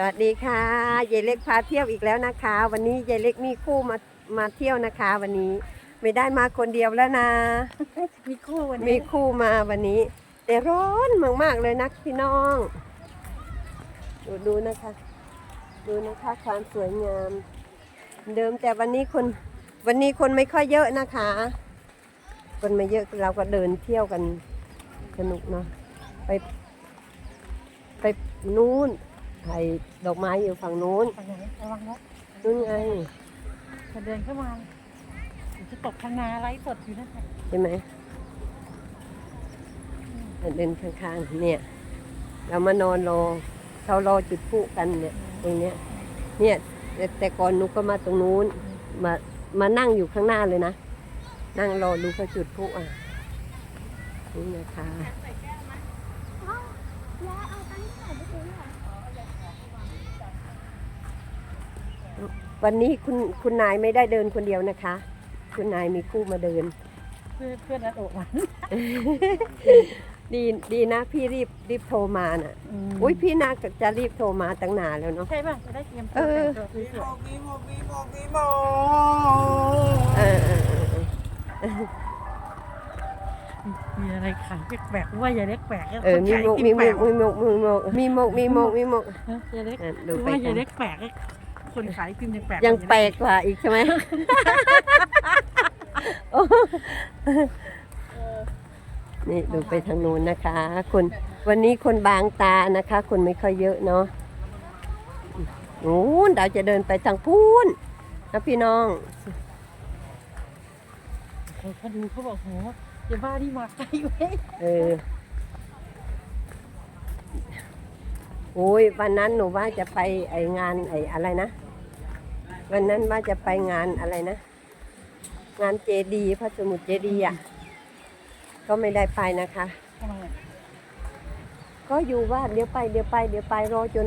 สวัสดีค่ะยายเล็กพาเที่ยวอีกแล้วนะคะ วันนี้ยายเล็กมีคู่มามาเที่ยวนะคะ วันนี้ไม่ได้มาคนเดียวแล้วนะ มีคู่วันมีนี้คู่มาวันนี้ แต่ร้อนมากๆเลยนะพี่น้อง ดูดูนะคะ ดูนะคะความสวยงาม เดิมแต่วันนี้คนวันนี้คนไม่ค่อยเยอะนะคะ คนไม่เยอะเราก็เดินเที่ยวกันสนุกเนาะไปไปนู้น ไอ้ดอกไม้อยู่ฝั่งนู้นฝั่งไหนระวังนะนู้นไงจะเดินเข้ามาเดี๋ยวจะตกทางนาไร้สดอยู่นั่นแหละใช่ไหมเดินข้างๆเนี่ย เรามานอนรอเขารอจุดพลุกันเนี่ยตรงเนี้ยเนี่ยแต่แต่ก่อนหนุก็มาตรงนู้นมามานั่งอยู่ข้างหน้าเลยนะ นั่งรอดูเขาจุดพลุอะนี่นะคะ วันนี้คุณคุณนายไม่ได้เดินคนเดียวนะคะ คุณนายมีคู่มาเดิน เพื่อนเพื่อนนัดโอกมันดีดีนะพี่รีบรีบโทรมาน่ะ อุ้ยพี่นาจะรีบโทรมาตั้งนานแล้วเนาะ ใช่ป่ะจะได้เตรียมเอตัวอแต่งตัวสวยมีโมมีโมมีโมเออเออเออเออๆมีอะไรขายแปลกๆว่าอย่าเล็กแปลกเออมีหมกมีหมกมีหมกมีหมกมีหมกมีหมกมีหมกอย่าเล็กอะดูคือไป ว่าอกัย่านเล็กแปลก คนขายพิมพ์ยังแปลกยังแปลกกว่าอีกใช่ไหมโอ้นี่ดูไปทางนู้นนะคะ คนวันนี้คนบางตานะคะ คนไม่ค่อยเยอะเนาะนู้นเราจะเดินไปทางพูนนะพี่น้องเขาดูเขาบอกโหอย่าบ้าที่มาใกล้เว้ยเออ โอ้ยวันนั้นหนูว่าจะไปไองานไออะไรนะ วันนั้นว่าจะไปงานอะไรนะ งานเจดีย์พระสมุทรเจดีย์อะก็ไม่ได้ไปนะคะทำไมอะก็อยู่ว่าเดี๋ยวไปเดี๋ยวไปเดี๋ยวไปรอจน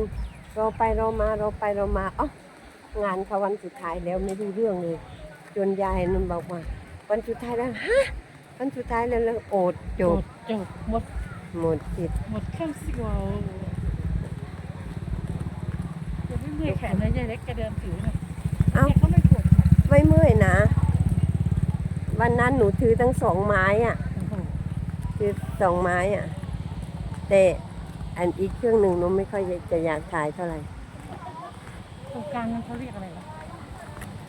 รอไปรอมารอไปรอมาอ๋องานเขาวันสุดท้ายแล้วไม่รู้เรื่องเลย จนยายนั่นบอกว่าวันสุดท้ายแล้วฮะวันสุดท้ายแล้วแล้วโอดจบจบหมดหมดสิทธิ์หมดข้าวสิวาจะไม่เมื่อยแขนนะยายเล็กแกเดินถือนะเอ้าแกก็ไม่ปวดไม่เมื่อยนะ วันนั้นหนูถือทั้งสองไม้อะโอ้โหถือสองไม้อะ แต่อันอีกเครื่องหนึ่งหนูไม่ค่อยจะอยากถ่ายเท่าไหร่ตรงกลางนั้นเขาเรียกอะไรวะ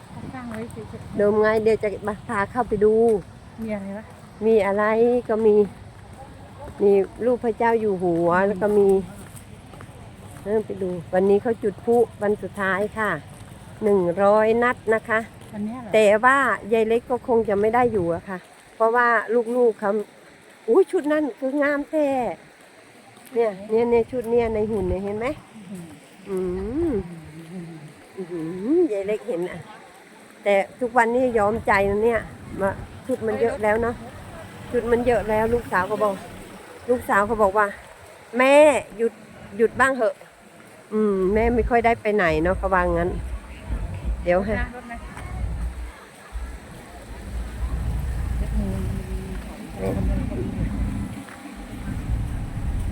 เขาสร้างไว้เฉยเดิมไงเดี๋ยวจะพาเข้าไปดูๆมีอะไรวะมีอะไรก็มี มีรูปพระเจ้าอยู่หัวแล้วก็มี เริ่มไปดู วันนี้เขาจุดพลุวันสุดท้ายค่ะหนึ่งร้อยนัดนะคะ วันเนี้ยเหรอแต่ว่ายายเล็กก็คงจะไม่ได้อยู่อะค่ะ เพราะว่าลูกๆเขาอุ้ยชุดนั้นคืองามแท้เนี่ยเนี่ยเนี่ยชุดเนี่ยในหุ่นเนี่ยเห็นไหมอืมอืมอื้อหือยายเล็กเห็นอะแต่ทุกวันนี้ยอมใจนะเนี่ยมาชุดมันเยอะแล้วเนาะชุดมันเยอะแล้วลูกสาวก็บอก ลูกสาวเขาบอกว่า แม่หยุดหยุดบ้างเหอะ อืม แม่ไม่ค่อยได้ไปไหนเนาะเขาวางั้น เดี๋ยวให้นะรถนะเล็กมือคนเดินคนเดิน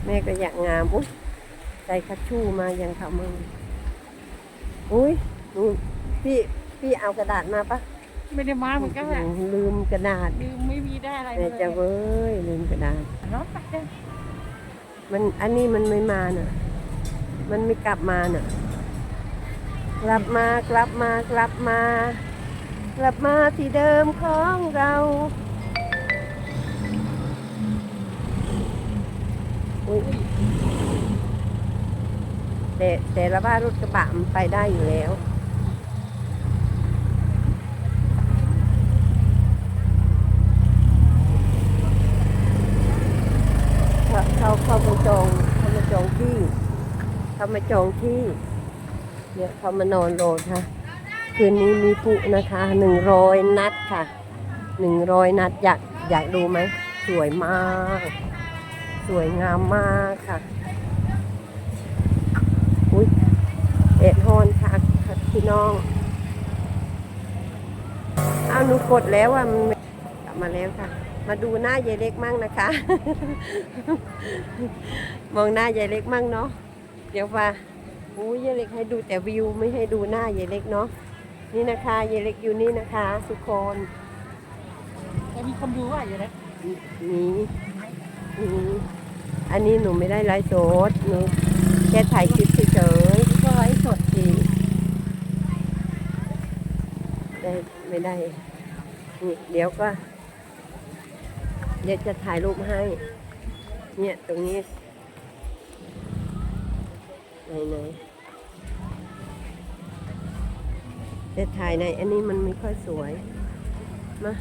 แม่ก็อยากงามอุ้ยใจคัดชู่มายังเขามึงอุ้ยนู่นพี่พี่เอากระดาษมาปะไม่ได้มาเหมือนกันแหละลืมกระดาษลืมไม่มีได้อะไรแม่เลยจะเว้ยลืมกระดาษร้อนไปเด้อมันอันนี้มันไม่มาน่ะ มันไม่กลับมาเน่ะกลับมากลับมากลับมา กลับมาที่เดิมของเราอุ๊ยแต่แต่ละบ้านรถกระบะมันไปได้อยู่แล้ว เขาเขาเขามาจองเขามาจองที่ เขามาจองที่ เนี่ยเขามานอนโรดค่ะ คืนนี้มีปุนะคะหนึ่งร้อยนัดค่ะหนึ่งร้อยนัดอยากอยากดูไหม สวยมาก สวยงามมากค่ะ อุ้ยเอ็ดฮอนค่ะพี่น้องเอาหนูกดแล้วอะมันกลับมาแล้วค่ะ มาดูหน้ายายเล็กมั่งนะคะ มองหน้ายายเล็กมั่งเนาะ เดี๋ยวว่าโอ้ยยายเล็กให้ดูแต่วิวไม่ให้ดูหน้ายายเล็กเนาะนี่นะคะยายเล็กอยู่นี่นะคะทุกคนแต่มีคนดูว่าอยู่แล้วนี่นี่อันนี้หนูไม่ได้ไลฟ์สดหนูแค่ถ่ายคลิปเฉยๆก็ไลฟ์สดทีได้ไม่ได้นี่เดี๋ยวก็ เดี๋ยวจะถ่ายรูปให้ เนี่ยตรงนี้ ไหนไหนจะถ่ายในอันนี้มันไม่ค่อยสวยมา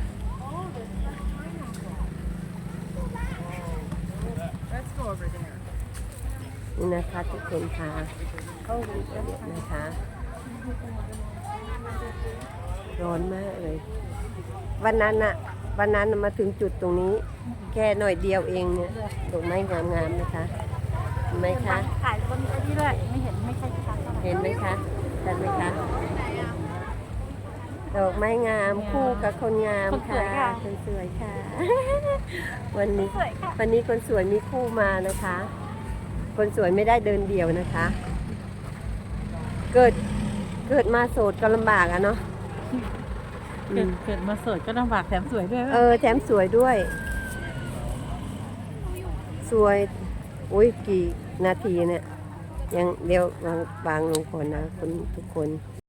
นี่นะคะทุกคนค่ะเข้าดูกันนะคะ ร้อนมากเลย วันนั้นอะวันนั้นน่ะมาถึงจุดตรงนี้ แค่หน่อยเดียวเองเนี่ยดอกไม้งามๆนะคะเห็นไหมคะ ถ่ายบนไอ้นี่ด้วยไม่เห็นไม่ใช่ชัดเท่าไหร่เห็นไหมคะชัดไหมคะ ดอกไม้งามคู่กับคนงามค่ะ คนสวยค่ะ วันนี้สวยค่ะวันนี้คนสวยมีคู่มานะคะ คนสวยไม่ได้เดินเดี่ยวนะคะ เกิดเกิดมาโสดก็ลำบากอะเนาะอืเกิดมเกิดมาสวยก็ลำบากแถมสวยด้วยเออแถมสวยด้วย สวย อุ้ยกี่นาทีเนี่ยยังเดี๋ยววางวางลงก่อนนะคุณทุกคน